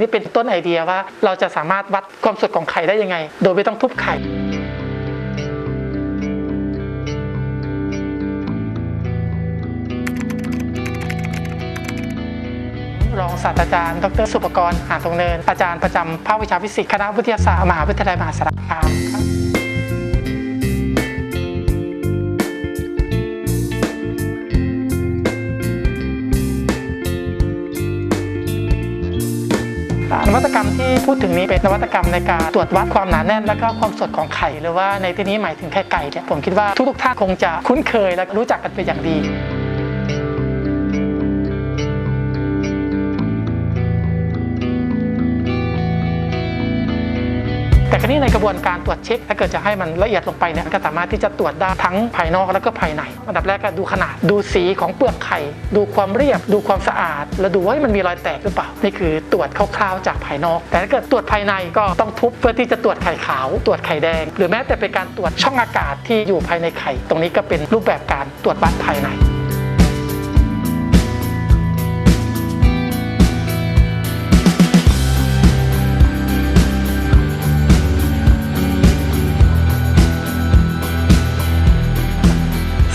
นี่เป็นต้นไอเดียว่าเราจะสามารถวัดความสดของไข่ได้ยังไง โดยไม่ต้องทุบไข่รองศาสตราจารย์ ดร สุปกรณ์หานตรงเนิน อาจารย์ประจำภาควิชาฟิสิกส์คณะวิทยาศาสตร์มหาวิทยาลัยมหาสารคามครับ ตกรรมที่พูดถึงนี้เป็นนวัตกรรมในการตรวจวัดความหนาแน่น และก็ความสดของไข่หรือว่าในที่นี้หมายถึงไข่ไก่เนี่ยผมคิดว่าทุกๆท่านคงจะคุ้นเคยและรู้จักกันเป็นอย่างดี นี้ในกระบวนการตรวจเช็ค ถ้าเกิดจะให้มันละเอียดลงไปเนี่ยก็สามารถที่จะตรวจได้ทั้งภายนอกแล้วก็ภายในอันดับแรกก็ดูขนาด ดูสีของเปลือกไข่ ดูความเรียบ ดูความสะอาด แล้วดูว่ามันมีรอยแตกหรือเปล่า นี่คือตรวจคร่าวๆจากภายนอก แต่ถ้าเกิดตรวจภายในก็ต้องทุบเพื่อที่จะตรวจไข่ขาว ตรวจไข่แดง หรือแม้แต่เป็นการตรวจช่องอากาศที่อยู่ภายในไข่ ตรงนี้ก็เป็นรูปแบบการตรวจวัดภายใน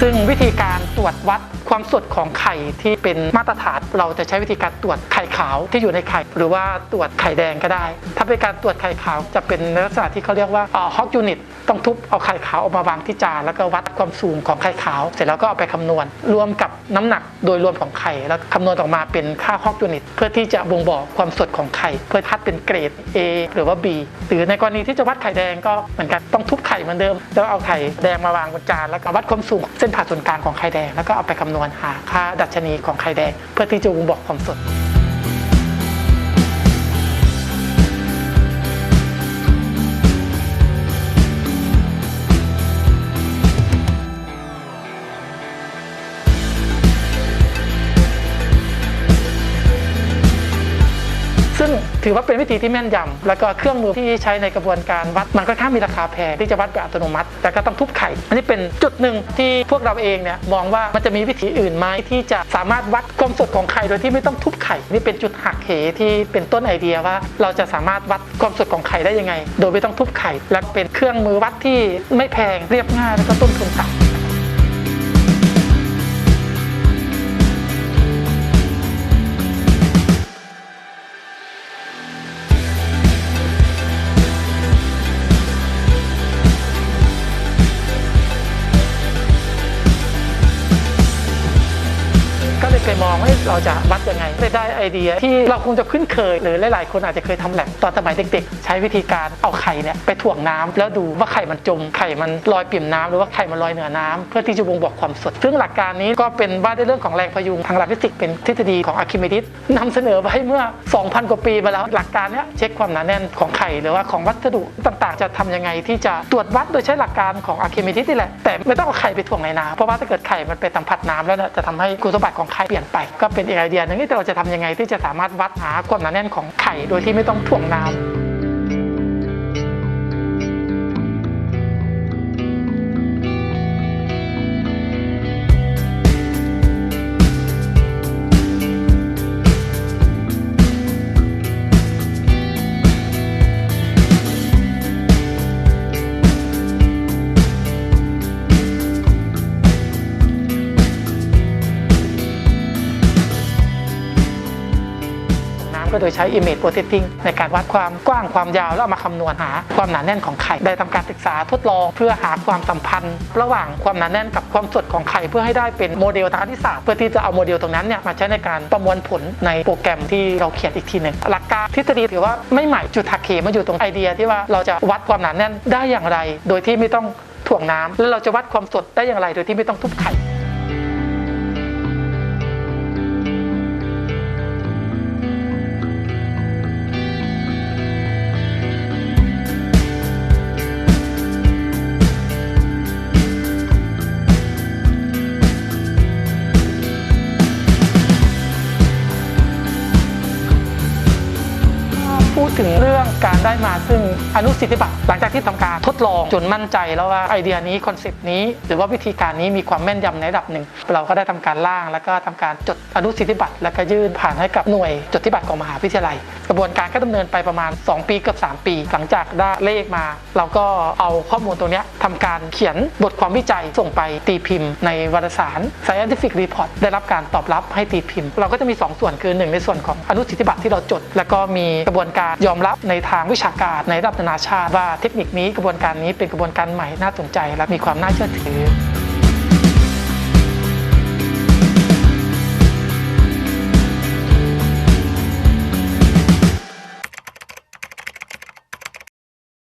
ซึ่งวิธีการตรวจวัดความสดของไข่ที่เป็นมาตรฐาน เราจะใช้วิธีการตรวจไข่ขาวที่อยู่ในไข่ หรือว่าตรวจไข่แดงก็ได้ ถ้าเป็นการตรวจไข่ขาวจะเป็นลักษณะที่เขาเรียกว่าฮอกยูนิตต้องทุบเอาไข่ขาวออกมาวางที่จานแล้วก็วัดความสูงของไข่ขาว เสร็จแล้วก็เอาไปคำนวณ รวมกับน้ำหนักโดยรวมของไข่แล้วคำนวณออกมาเป็นค่าฮอกยูนิต เพื่อที่จะบ่งบอกความสดของไข่ เพื่อคัดเป็นเกรด A หรือว่า B หรือในกรณีที่จะวัดไข่แดงก็เหมือนกันต้องทุบไข่เหมือนเดิมแล้วเอาไข่แดงมาวางบนจานแล้วก็วัดความสูงเส้นผ่าศูนย์กลางของไข่แดง แล้วก็เอาไปคำนวณหาค่าดัชนีของไข่แดง เพื่อที่จะบ่งบอกความสด ถือว่าเป็นวิธีที่แม่นยำแล้วก็เครื่องมือที่ใช้ในกระบวนการวัด มันก็ค่ามีราคาแพงที่จะวัดแบบอัตโนมัติ แต่ก็ต้องทุบไข่ อันนี้เป็นจุดหนึ่งที่พวกเราเองเนี่ยมองว่ามันจะมีวิธีอื่นไหมที่จะสามารถวัดความสดของไข่โดยที่ไม่ต้องทุบไข่ นี่เป็นจุดหักเหที่เป็นต้นไอเดียว่า เราจะสามารถวัดความสดของไข่ได้ยังไง โดยไม่ต้องทุบไข่ และเป็นเครื่องมือวัดที่ไม่แพงเรียบง่ายแล้วก็ต้นทุนต่ำ เราจะวัดยังไงเลยได้ไอเดียที่เราคงจะคุ้นเคยหรือหลายๆ คนอาจจะเคยทำแลบตอนสมัยเด็กๆ ใช้วิธีการเอาไข่เนี่ยไปถ่วงน้ำแล้วดูว่าไข่มันจมไข่มันลอยเปี่ยมน้ำหรือว่าไข่มันลอยเหนือน้ำเพื่อที่จะบ่งบอกความสด ซึ่งหลักการนี้ก็เป็นว่าด้วยเรื่องของแรงพยุงทางหลักฟิสิกส์เป็นทฤษฎีของอะคิเมดิสนำเสนอไว้เมื่อ 2,000 กว่าปีมาแล้วหลักการเนี้ยเช็คความหนาแน่นของไข่หรือว่าของวัสดุต่างๆ จะทำยังไงที่จะตรวจวัดโดยใช้หลักการของอะคิเมดิสนี่แหละแต่ไม่ต้องเอาไข่ไปถ่วงในน้ำเพราะว่าถ้าเกิดไข่มันไปสัมผัสน้ำแล้วเนี่ยจะทำให้คุณสมบัติของไข่เปลี่ยนไปก็เป็นอีกไอเดียหนึงที่เราจะทำยังไงที่จะสามารถวัดหาความหนาแน่นของไข่โดยที่ไม่ต้องถ่วงน้ำ ก็โดยใช้ image processing ในการวัดความกว้างความยาวแล้วเอามาคำนวณหาความหนาแน่นของไข่ ได้ทำการศึกษาทดลองเพื่อหาความสัมพันธ์ ระหว่างความหนาแน่นกับความสดของไข่เพื่อให้ได้เป็นโมเดลทางคณิตศาสตร์เพื่อที่จะเอาโมเดลตรงนั้นเนี่ยมาใช้ในการประมวลผลในโปรแกรมที่เราเขียนอีกทีหนึ่งหลักการทฤษฎีถือว่าไม่ใหม่จุดหักเหมาอยู่ตรงไอเดียที่ว่าเราจะวัดความหนาแน่นได้อย่างไร โดยที่ไม่ต้องถ่วงน้ำแล้วเราจะวัดความสดได้อย่างไร โดยที่ไม่ต้องทุบไข่ ถึงเรื่องการได้มาซึ่งอนุสิทธิบัตรหลังจากที่ทำการทดลองจนมั่นใจแล้วว่าไอเดียนี้คอนเซปต์นี้ หรือว่าวิธีการนี้มีความแม่นยำในระดับหนึ่ง เราก็ได้ทำการร่างแล้วก็ทำการจดอนุสิทธิบัตรแล้วก็ยื่นผ่านให้กับหน่วยจดทธิบัตรของมหาวิทยาลัย กระบวนการก็ดำเนินไปประมาณ 2 ปีเกือบ3 ปี หลังจากได้เลขมา เราก็เอาข้อมูลตรงเนี้ยทำการเขียนบทความวิจัยส่งไปตีพิมพ์ ในวารสาร Scientific Report ได้รับการตอบรับให้ตีพิมพ์ เราก็จะมี 2 ส่วนคือ 1 ในส่วนของอนุสิทธิบัตรที่เราจด แล้วก็มีกระบวนการยยอมรับในทางวิชาการในระดับนานาชาติว่าเทคนิคนี้กระบวนการนี้เป็นกระบวนการใหม่น่าสนใจและมีความน่าเชื่อถือ